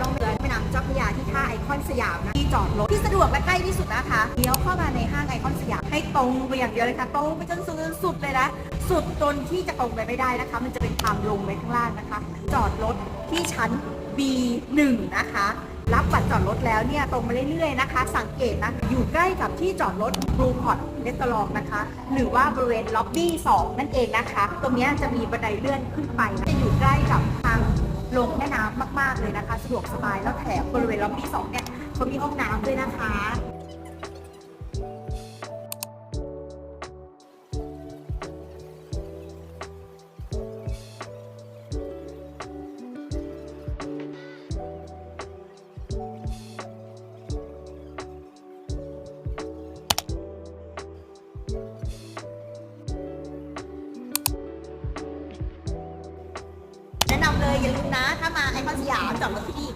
ต้องเดินแม่น้ำเจ้าพระยาที่ท่าไอคอนสยามนะที่จอดรถที่สะดวกและใกล้ที่สุดนะคะเลี้ยวเข้ามาในห้างไอคอนสยามให้ตรงไปอย่างเดียวเลยค่ะตรงไปจนสุดสุดเลยนะสุดจนที่จะตรงไปไม่ได้นะคะ มันจะเป็นทางลงไปข้างล่างนะคะ จอดรถที่ชั้น B1 นะคะ รับบัตรจอดรถแล้วเนี่ยตรงมาเรื่อยๆนะคะ สังเกตนะอยู่ใกล้กับที่จอดรถบลูพอร์ตเลสตอรองนะคะ หรือว่าบริเวณล็อบบี้2นั่นเองนะคะ ตรงนี้จะมีบันไดเลื่อนขึ้นไปจะอยู่ใกล้กับทางลง ม่น้ำมาก ๆ เลยนะคะ สะดวกสบายแล้วแถมบริเวณล็อบบี้2เนี่ยเขามีห้องน้ำด้วยนะคะำเลยอย่าลืมนะ ถ้ามาไอคอนสยามจอดรถที่